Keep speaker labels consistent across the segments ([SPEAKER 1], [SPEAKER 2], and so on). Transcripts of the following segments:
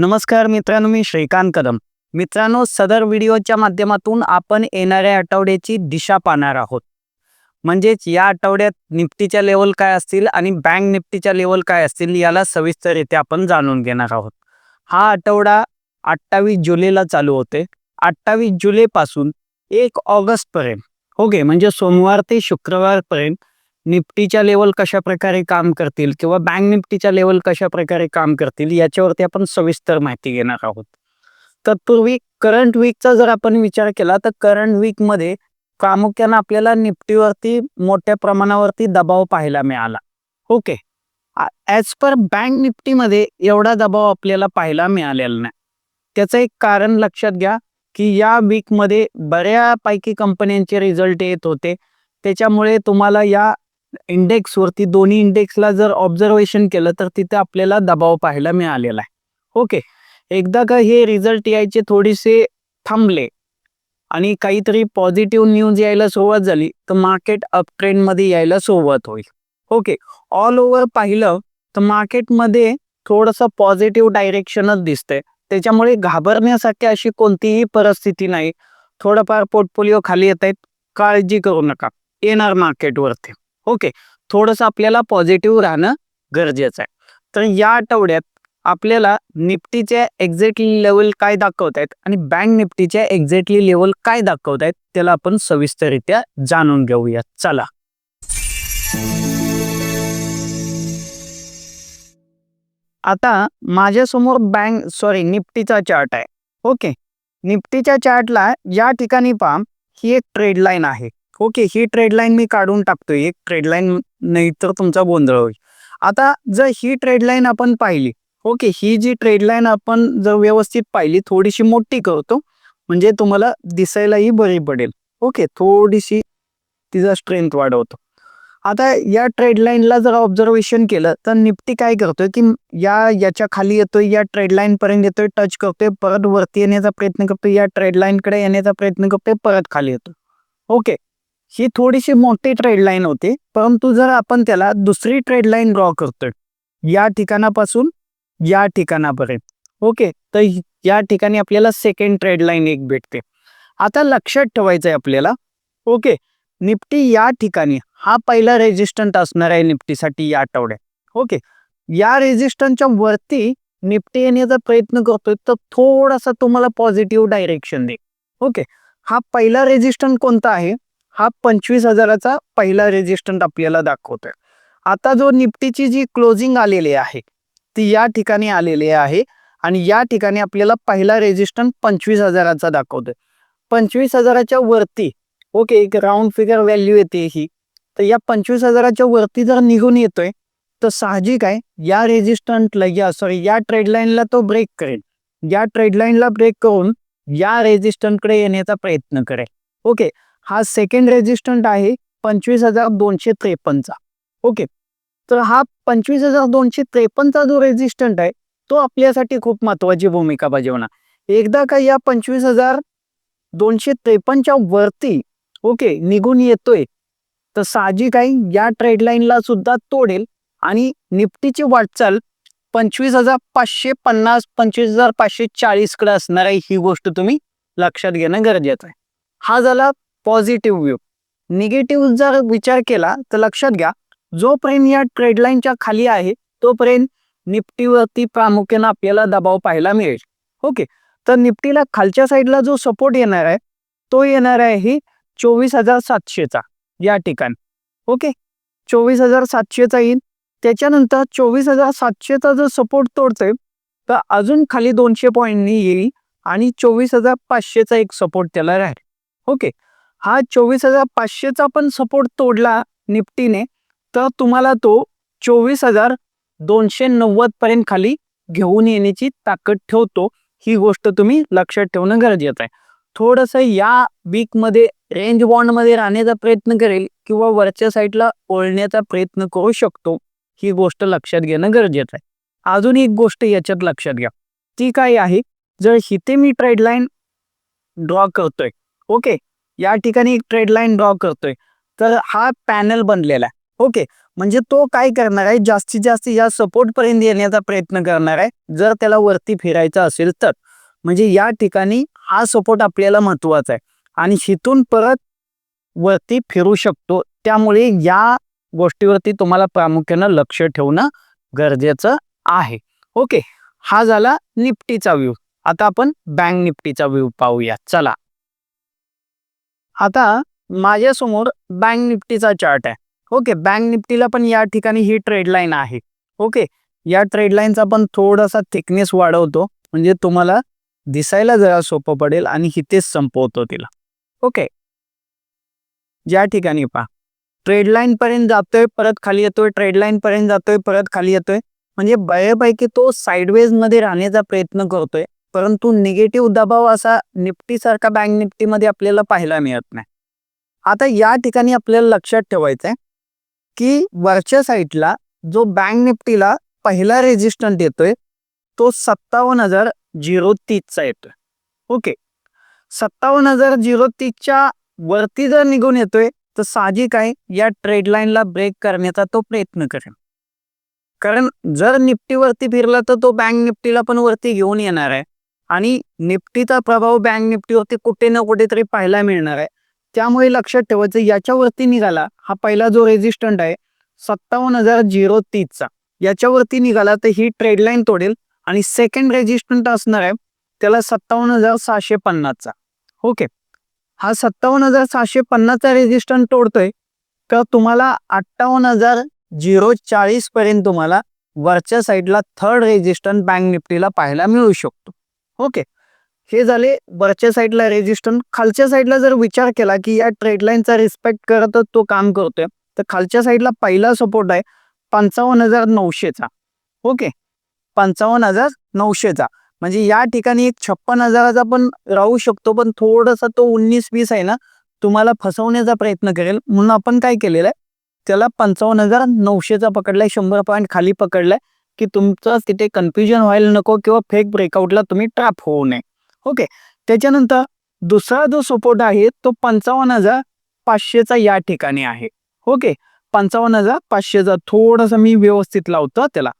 [SPEAKER 1] नमस्कार मित्रांनो मी श्रीकांत कदम. मित्रांनो सदर व्हिडिओच्या माध्यमातून आपण येणाऱ्या आठवड्याची दिशा पाहणार आहोत. म्हणजेच या आठवड्यात निफ्टीच्या लेवल काय असतील आणि बँक निफ्टीच्या लेवल काय असतील याला सविस्तररित्या आपण जाणून घेणार आहोत. हा आठवडा अठ्ठावीस जुलैला चालू होते. अठ्ठावीस जुलैपासून एक ऑगस्टपर्यंत ओके म्हणजे सोमवार ते शुक्रवारपर्यंत निफ्टीच्या लेवल कशा प्रकारे काम करतील किंवा बँक निफ्टीच्या लेवल कशा प्रकारे काम करतील याच्यावरती आपण सविस्तर माहिती घेणार आहोत. तत्पूर्वी करंट वीकचा जर आपण विचार केला तर करंट वीकमध्ये प्रामुख्यानं आपल्याला निफ्टीवरती मोठ्या प्रमाणावरती दबाव पाहायला मिळाला. ओके ॲज पर बँक निफ्टीमध्ये एवढा दबाव आपल्याला पाहायला मिळालेला नाही. त्याचं एक कारण लक्षात घ्या की या वीकमध्ये बऱ्यापैकी कंपन्यांचे रिझल्ट येत होते. त्याच्यामुळे तुम्हाला या इंडेक्स वरती दोन्ही इंडेक्सला जर ऑब्झर्वेशन केलं तर तिथे आपल्याला दबाव पाहायला मिळालेला आहे. ओके एकदा का हे रिझल्ट यायचे थोडेसे थांबले आणि काहीतरी पॉझिटिव्ह न्यूज यायला सुरुवात झाली तर मार्केट अप ट्रेंडमध्ये यायला सुरुवात होईल. ओके ऑल ओव्हर पाहिलं तर मार्केटमध्ये थोडंसं पॉझिटिव्ह डायरेक्शनच दिसतंय. त्याच्यामुळे घाबरण्यासाठी अशी कोणतीही परिस्थिती नाही. थोडंफार पोर्टफोलिओ खाली येत आहेत काळजी करू नका. येणार मार्केटवरती ओके. थोडंसं आपल्याला पॉझिटिव्ह राहणं गरजेचं आहे. तर या आठवड्यात आपल्याला निफ्टीचे एक्झॅक्टली लेवल काय दाखवत आहेत आणि बँक निफ्टीचे एक्झॅक्टली लेवल काय दाखवत आहेत त्याला आपण सविस्तररित्या जाणून घेऊया. चला. आता माझ्यासमोर बँक सॉरी निफ्टीचा चार्ट आहे. ओके. निफ्टीच्या चार्टला या ठिकाणी पहा. ही एक ट्रेड लाईन आहे. ओके ही ट्रेड लाईन मी काढून टाकतोय. एक ट्रेड लाईन नाही तर तुमचा गोंधळ होईल. आता जर ही ट्रेड लाईन आपण पाहिली ओके ही जी ट्रेड लाईन आपण जर व्यवस्थित पाहिली थोडीशी मोठी करतो म्हणजे तुम्हाला दिसायलाही बरी पडेल. ओके थोडीशी तिचा स्ट्रेंथ वाढवतो. आता या ट्रेड लाईनला जर ऑब्झर्वेशन केलं तर निफ्टी काय करतोय की या याच्या खाली येतोय या ट्रेड लाईन पर्यंत येतोय टच करतोय परत वरती येण्याचा प्रयत्न करतोय या ट्रेड येण्याचा प्रयत्न करतोय परत खाली येतो ओके ही थोडीशी मोठी ट्रेड लाईन होती. परंतु जर आपण त्याला दुसरी ट्रेड लाईन ड्रॉ करतोय या ठिकाणापासून या ठिकाणापर्यंत. ओके तर या ठिकाणी आपल्याला सेकंड ट्रेड लाईन एक भेटते. आता लक्षात ठेवायचं आहे आपल्याला ओके निफ्टी या ठिकाणी हा पहिला रेजिस्टंट असणार आहे निफ्टीसाठी या आठवड्यात. ओके या रेजिस्टंटच्या वरती निफ्टी येण्याचा प्रयत्न करतोय तर थोडासा तुम्हाला पॉझिटिव्ह डायरेक्शन दे ओके हा पहिला रेजिस्टंट कोणता आहे? हा पंचवीस हजाराचा पहिला रेजिस्टंट आपल्याला दाखवतोय. आता जो निफ्टीची जी क्लोजिंग आलेली आहे ती या ठिकाणी आलेली आहे आणि या ठिकाणी आपल्याला पहिला रेजिस्टंट पंचवीस हजाराचा दाखवतोय. पंचवीस हजाराच्या वरती ओके एक राऊंड फिगर व्हॅल्यू येते ही. तर या पंचवीस हजाराच्या वरती जर निघून येतोय तर साहजिक आहे या रेजिस्टंटला या सॉरी या ट्रेडलाईनला तो ब्रेक करेल. या ट्रेडलाईनला ब्रेक करून या रेजिस्टंटकडे येण्याचा प्रयत्न करेल. ओके हा सेकंड रेजिस्टंट आहे पंचवीस हजार दोनशे त्रेपन्नचा. ओके तर हा पंचवीस हजार दोनशे त्रेपन्नचा जो रेजिस्टंट आहे तो आपल्यासाठी खूप महत्वाची भूमिका बजावणार. एकदा का या पंचवीस हजार दोनशे त्रेपन्नच्या वरती ओके निघून येतोय तर साहजिक आहे या ट्रेड लाईनला सुद्धा तोडेल आणि निफ्टीची वाटचाल पंचवीस हजार पाचशे पन्नास पंचवीस हजार पाचशे चाळीसकडे असणार आहे ही गोष्ट तुम्ही लक्षात घेणं गरजेचं आहे. हा झाला पॉझिटिव्ह व्ह्यू निगेटिव्ह जर विचार केला तर लक्षात घ्या जोपर्यंत या ट्रेडलाईनच्या खाली आहे तोपर्यंत निफ्टीवरती प्रामुख्यानं आपल्याला दबाव पाहायला मिळेल. ओके तर निफ्टीला खालच्या साईडला जो सपोर्ट येणार आहे तो येणार आहे ही चोवीस हजार सातशेचा या ठिकाणी. ओके चोवीस हजार सातशेचा येईल. त्याच्यानंतर चोवीस हजार सातशेचा जर सपोर्ट तोडतोय तर अजून खाली दोनशे पॉईंटनी येईल आणि चोवीस हजार पाचशेचा एक सपोर्ट त्याला राहील. ओके हा चोवीस हजार पाचशेचा पण सपोर्ट तोडला निफ्टीने तर तुम्हाला तो चोवीस हजार दोनशे नव्वद पर्यंत खाली घेऊन येण्याची ताकद ठेवतो. ही गोष्ट तुम्ही लक्षात ठेवणं गरजेचं आहे. थोडंसं या वीकमध्ये रेंज बॉन्डमध्ये राहण्याचा प्रयत्न करेल किंवा वरच्या साईडला ओळण्याचा प्रयत्न करू शकतो. ही गोष्ट लक्षात घेणं गरजेचं आहे. अजून एक गोष्ट याच्यात लक्षात घ्या. ती काय आहे? जर हिथे मी ट्रेड लाईन ड्रॉ करतोय ओके या ठिकाणी एक ट्रेड लाईन ड्रॉ करतोय. तर हा पॅनल बनलेला आहे. ओके म्हणजे तो काय करणार आहे? जास्तीत जास्त या सपोर्ट पर्यंत येण्याचा प्रयत्न करणार आहे. जर त्याला वरती फिरायचं असेल तर. म्हणजे या ठिकाणी हा सपोर्ट आपल्याला महत्त्वाचा आहे. आणि हिथून परत वरती फिरू शकतो. त्यामुळे या गोष्टीवरती तुम्हाला प्रामुख्यानं लक्ष ठेवणं गरजेचं आहे. ओके हा झाला निफ्टीचा व्ह्यू आता आपण बँक निफ्टीचा व्ह्यू पाहूया. चला. आता माझ्यासमोर बँक निफ्टीचा चार्ट आहे. ओके बँक निफ्टीला पण या ठिकाणी ही ट्रेड लाईन आहे. ओके या ट्रेड लाईनचा पण थोडासा थिकनेस वाढवतो. म्हणजे तुम्हाला दिसायला जरा सोपं पडेल आणि इथेच संपवतो तिला. ओके. ज्या ठिकाणी पहा. ट्रेड लाईन पर्यंत जातोय परत खाली येतोय. ट्रेड लाईन पर्यंत जातोय परत खाली येतोय. म्हणजे बऱ्यापैकी तो साईडवेजमध्ये राहण्याचा प्रयत्न करतोय. परंतु निगेटिव्ह दबाव असा निफ्टी सारखा बँक निफ्टीमध्ये आपल्याला पाहायला मिळत नाही. आता या ठिकाणी आपल्याला लक्षात ठेवायचं आहे की वरच्या साईडला जो बँक निफ्टीला पहिला रेजिस्टंट येतोय तो सत्तावन्न हजार झिरो तीसचा येतोय. ओके. सत्तावन्न हजार झिरो तीसच्या वरती जर निघून येतोय तर साहजिक आहे या ट्रेड लाईनला ब्रेक करण्याचा तो प्रयत्न करेल कारण जर निफ्टीवरती फिरला तर तो बँक निफ्टीला पण वरती घेऊन येणार आहे. आणि निफ्टीचा प्रभाव बँक निफ्टीवरती कुठे ना कुठेतरी पाहायला मिळणार आहे. त्यामुळे लक्षात ठेवायचं याच्यावरती निघाला हा पहिला जो रेजिस्टंट आहे सत्तावन्न हजार झिरो तीसचा. याच्यावरती निघाला तर ही ट्रेड लाईन तोडेल आणि सेकंड रेजिस्टंट असणार आहे त्याला सत्तावन्न हजार सहाशे पन्नासचा. ओके हा सत्तावन्न हजार सहाशे पन्नासचा रेजिस्टंट तोडतोय तर तुम्हाला अठ्ठावन्न हजार झिरो चाळीस पर्यंत तुम्हाला वरच्या साईडला थर्ड रेजिस्टंट बँक निफ्टीला पाहायला मिळू शकतो. ओके. हे झाले वरच्या साईडला रेजिस्टन्स खालच्या साईडला जर विचार केला की या ट्रेडलाईनचा रिस्पेक्ट करतच तो काम करतोय तर खालच्या साईडला पहिला सपोर्ट आहे पंचावन्न हजार नऊशेचा. ओके. पंचावन्न हजार नऊशेचा. म्हणजे या ठिकाणी एक छप्पन हजाराचा पण राहू शकतो पण थोडासा तो उन्नीस वीस आहे ना तुम्हाला फसवण्याचा प्रयत्न करेल. म्हणून आपण काय केलेलं आहे? त्याला पंचावन्न हजार नऊशेचा पकडलाय शंभर पॉईंट खाली पकडलाय. की तुमचं तिथे कन्फ्युजन व्हायला नको किंवा फेक ब्रेकआउटला तुम्ही ट्रॅप होऊ नये. ओके त्याच्यानंतर दुसरा जो सपोर्ट आहे तो पंचावन्न हजार पाचशेचा या ठिकाणी आहे. ओके पंचावन्न हजार पाचशेचा थोडासा मी व्यवस्थित लावतो त्याला.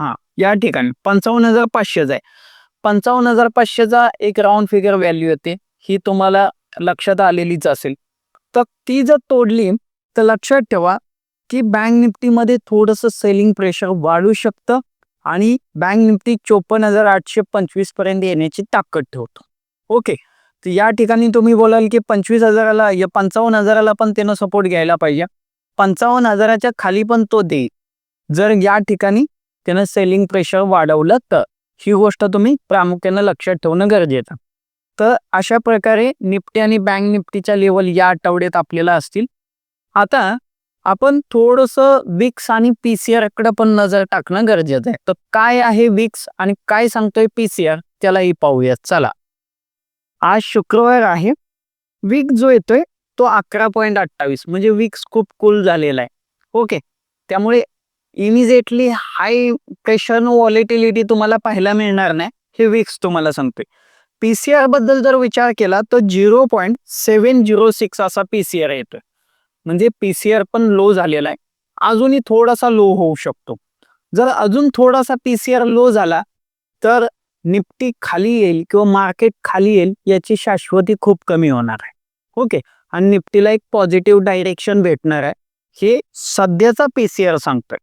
[SPEAKER 1] हा या ठिकाणी पंचावन्न हजार पाचशेचा आहे. पंचावन्न हजार पाचशेचा एक राऊंड फिगर व्हॅल्यू येते. ही तुम्हाला लक्षात आलेलीच असेल. तर ती जर तोडली तर लक्षात ठेवा की बँक निफ्टीमध्ये थोडंसं सेलिंग प्रेशर वाढू शकतं आणि बँक निफ्टी चोपन्न हजार आठशे पंचवीसपर्यंत येण्याची ताकद ठेवतो. ओके तर या ठिकाणी तुम्ही बोलाल की पंचवीस हजाराला या पंचावन्न हजाराला पण त्यानं सपोर्ट घ्यायला पाहिजे. पंचावन्न हजाराच्या खाली पण तो देईल. जर या ठिकाणी त्यानं सेलिंग प्रेशर वाढवलं तर ही गोष्ट तुम्ही प्रामुख्यानं लक्षात ठेवणं गरजेचं. तर अशा प्रकारे निफ्टी आणि बँक निफ्टीच्या लेवल या आठवड्यात आपल्याला असतील. आता आपण थोडस विक्स आणि पीसीआरकडे पण नजर टाकणं गरजेचं आहे. तर काय आहे विक्स आणि काय सांगतोय पीसीआर त्यालाही पाहूयात. चला. आज शुक्रवार आहे. वीक जो येतोय तो अकरा पॉईंट अठ्ठावीस. म्हणजे विक्स खूप कूल झालेला आहे. ओके त्यामुळे इमिजिएटली हाय प्रेशर वॉलिटिलिटी तुम्हाला पाहायला मिळणार नाही. हे विक्स तुम्हाला सांगतोय. पीसीआरबद्दल जर विचार केला तर zero point seven zero six असा पीसीआर येतोय. म्हणजे पीसीआर पण लो झालेला आहे. अजूनही थोडासा लो होऊ शकतो. जर अजून थोडासा पीसीआर लो झाला तर निफ्टी खाली येईल किंवा मार्केट खाली येईल याची शाश्वती खूप कमी होणार आहे. ओके आणि निफ्टीला एक पॉझिटिव्ह डायरेक्शन भेटणार आहे. हे सध्याचा पीसीआर सांगतोय.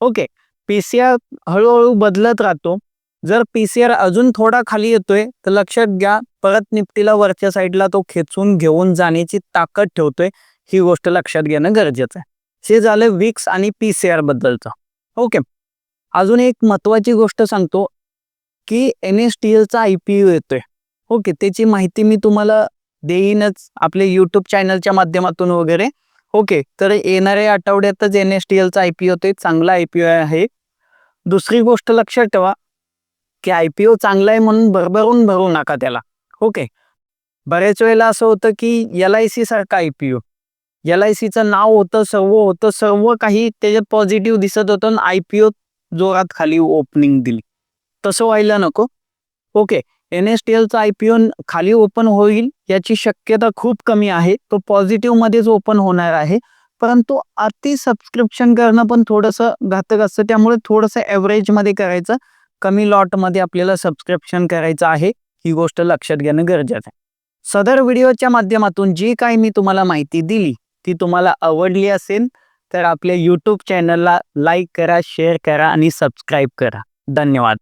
[SPEAKER 1] ओके पीसीआर हळूहळू बदलत राहतो. जर पीसीआर अजून थोडा खाली येतोय तर लक्षात घ्या परत निफ्टीला वरच्या साईडला तो खेचून घेऊन जाण्याची ताकद ठेवतोय. ही गोष्ट लक्षात घेणं गरजेचं आहे. हे झालं विक्स आणि पी सी आर बद्दलचं. ओके अजून एक महत्वाची गोष्ट सांगतो की एन एस टी एलचा आय पी यू येतोय. ओके त्याची माहिती मी तुम्हाला देईनच आपले यूट्यूब चॅनलच्या माध्यमातून वगैरे. ओके तर येणाऱ्या आठवड्यातच एन एस टी एलचा आय पी होतोय. चांगला आय पी ओ आहे. दुसरी गोष्ट लक्षात ठेवा की आय पी ओ चांगला आहे म्हणून भरभरून भरू नका त्याला. ओके बऱ्याच वेळेला असं होतं की एल आय सी सारखा I P O L I सीचं नाव होतं सर्व होतं सर्व काही त्याच्यात पॉझिटिव्ह दिसत होतं आणि आय पी ओ जोरात खाली ओपनिंग दिली. तसं व्हायला नको. ओके एन एस टी एलचा आय पी ओ खाली ओपन होईल याची शक्यता खूप कमी आहे. तो पॉझिटिव्ह मध्येच ओपन होणार आहे. परंतु अति सबस्क्रिप्शन करणं पण थोडंसं घातक असतं. त्यामुळे थोडंसं ॲव्हरेजमध्ये करायचं. कमी लॉटमध्ये आपल्याला सबस्क्रिप्शन करायचं आहे. ही गोष्ट लक्षात घेणं गरजेचं आहे. सदर व्हिडिओच्या माध्यमातून जी काही मी तुम्हाला माहिती दिली ती तुम्हाला आवडली असेल तर आपल्या यूट्यूब चॅनलला लाईक करा शेअर करा आणि सबस्क्राईब करा. धन्यवाद.